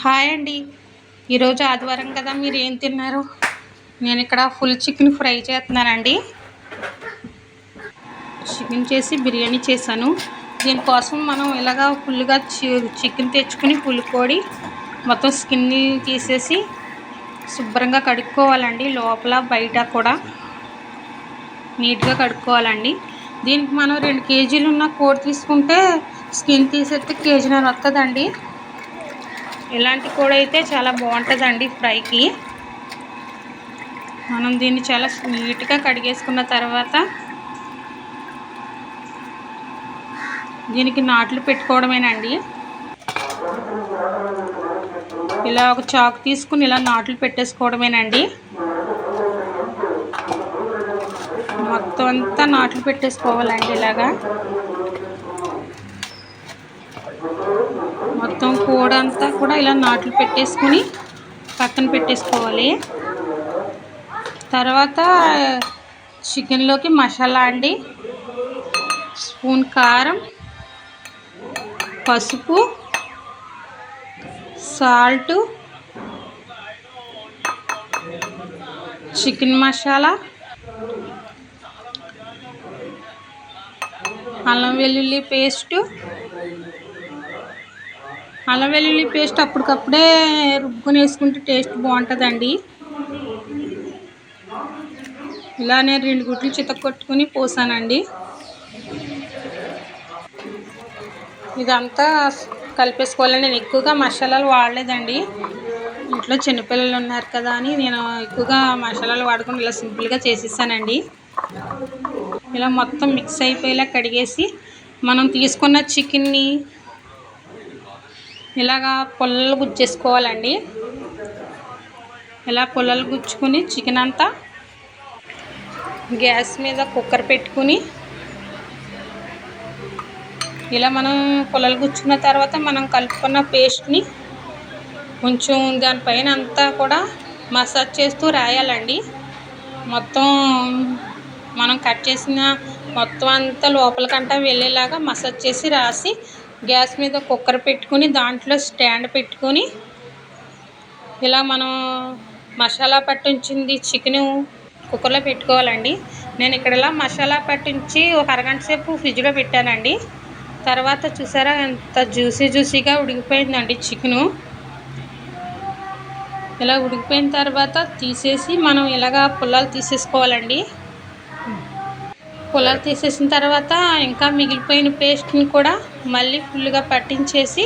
Hi అండి. ఈరోజు ఆదివారం కదా మీరు ఏం తిన్నారు? నేను ఇక్కడ ఫుల్ చికెన్ ఫ్రై చేస్తున్నానండి. చికెన్ చేసి బిర్యానీ చేశాను. దీనికోసం మనం ఇలాగా ఫుల్గా చికెన్ తెచ్చుకుని పులుకోడి మొత్తం స్కిన్ తీసేసి శుభ్రంగా కడుక్కోవాలండి. లోపల బయట కూడా నీట్గా కడుక్కోవాలండి. దీనికి మనం రెండు కేజీలు ఉన్న కోడి తీసుకుంటే స్కిన్ తీసేస్తే కేజీన్నర వస్తుందండి ఇలాంటి కూడా అయితే చాలా బాగుంటుందండి ఫ్రైకి. మనం దీన్ని చాలా నీట్గా కడిగేసుకున్న తర్వాత దీనికి నాట్లు పెట్టుకోవడమేనండి. ఇలా ఒక చాకు తీసుకుని ఇలా నాట్లు పెట్టేసుకోవడమేనండి. మొత్తం అంతా నాట్లు పెట్టేసుకోవాలండి ఇలాగా. మొత్తం కూడ అంతా కూడా ఇలా నాట్లు పెట్టేసుకుని పక్కన పెట్టేసుకోవాలి. తర్వాత చికెన్లోకి మసాలా అండి. స్పూన్ కారం పసుపు సాల్టు చికెన్ మసాలా అల్లం వెల్లుల్లి పేస్టు అల్లం వెల్లుల్లి పేస్ట్ అప్పటికప్పుడే రుబ్బుకొని వేసుకుంటే టేస్ట్ బాగుంటుందండి. ఇలా నేను రెండు గుడ్లు చితక్కొట్టుకుని పోసానండి. ఇదంతా కలిపేసుకోవాలి నేను ఎక్కువగా మసాలాలు వాడలేదండి. ఇంట్లో చిన్నపిల్లలు ఉన్నారు కదా అని నేను ఎక్కువగా మసాలాలు వాడుకుని ఇలా సింపుల్గా చేసేసానండి. ఇలా మొత్తం మిక్స్ అయిపోయేలా కడిగేసి మనం తీసుకున్న చికెన్ని ఇలాగా పుల్లలు గుచ్చేసుకోవాలండి. ఇలా పుల్లలు గుచ్చుకుని చికెన్ అంతా గ్యాస్ మీద కుక్కర్ పెట్టుకుని ఇలా మనం పుల్లలు గుచ్చుకున్న తర్వాత మనం కలుపుకున్న పేస్ట్ని కొంచెం దానిపైన అంతా కూడా మసాజ్ చేస్తూ రాయాలండి. మొత్తం మనం కట్ చేసిన మొత్తం అంతా లోపలికంటా వెళ్ళేలాగా మసాజ్ చేసి రాసి గ్యాస్ మీద కుక్కర్ పెట్టుకుని దాంట్లో స్టాండ్ పెట్టుకొని ఇలా మనం మసాలా పట్టించింది చికెను కుక్కర్లో పెట్టుకోవాలండి. నేను ఇక్కడ ఇలా మసాలా పట్టించి ఒక అరగంట సేపు ఫ్రిడ్జ్లో పెట్టానండి. తర్వాత చూసారా ఎంత జ్యూసీ జ్యూసీగా ఉడికిపోయిందండి చికెను. ఇలా ఉడికిపోయిన తర్వాత తీసేసి మనం ఇలాగా పుల్లలు తీసేసుకోవాలండి. పొలాలు తీసేసిన తర్వాత ఇంకా మిగిలిపోయిన పేస్ట్ని కూడా మళ్ళీ ఫుల్గా పట్టించేసి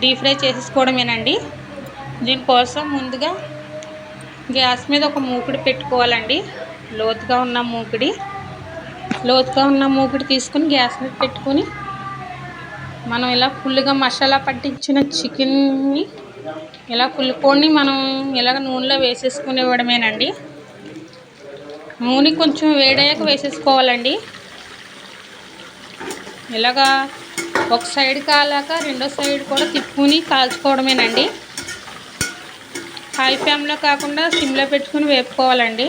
డీప్ ఫ్రై చేసేసుకోవడమేనండి. దీనికోసం ముందుగా గ్యాస్ మీద ఒక మూకుడి పెట్టుకోవాలండి. లోతుగా ఉన్న మూకుడి. లోతుగా ఉన్న మూకుడి తీసుకుని గ్యాస్ మీద పెట్టుకొని మనం ఇలా ఫుల్గా మసాలా పట్టించిన చికెన్ని ఇలా పుల్లుకొని మనం ఇలాగ నూనెలో వేసేసుకుని ఇవ్వడమేనండి నూనె కొంచెం వేడయ్యాక వేసేసుకోవాలండి. ఇలాగా ఒక సైడ్ కాలాక రెండో సైడ్ కూడా తిప్పుకుని కాల్చుకోవడమేనండి. హై ఫ్లేమ్లో కాకుండా సిమ్లో పెట్టుకుని వేపుకోవాలండి.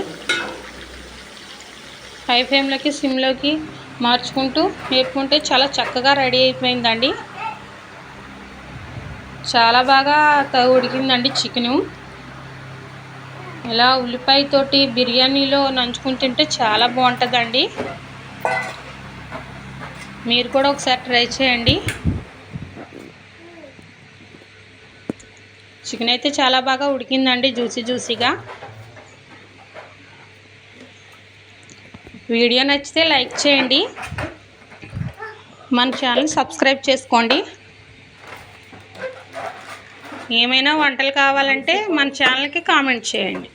హై ఫ్లేమ్లోకి సిమ్లోకి మార్చుకుంటూ వేపుకుంటే చాలా చక్కగా రెడీ అయిపోయిందండి. చాలా బాగా ఉడికిందండి చికెను. ఇలా ఉల్లిపాయ తోటి బిర్యానీలో నంచుకుని తింటే చాలా బాగుంటుందండి. మీరు కూడా ఒకసారి ట్రై చేయండి. చికెన్ అయితే చాలా బాగా ఉడికిందండి జ్యూసీ జ్యూసీగా. వీడియో నచ్చితే లైక్ చేయండి. మన ఛానల్ సబ్స్క్రైబ్ చేసుకోండి. ఏమైనా వంటలు కావాలంటే మన ఛానల్కి కామెంట్ చేయండి.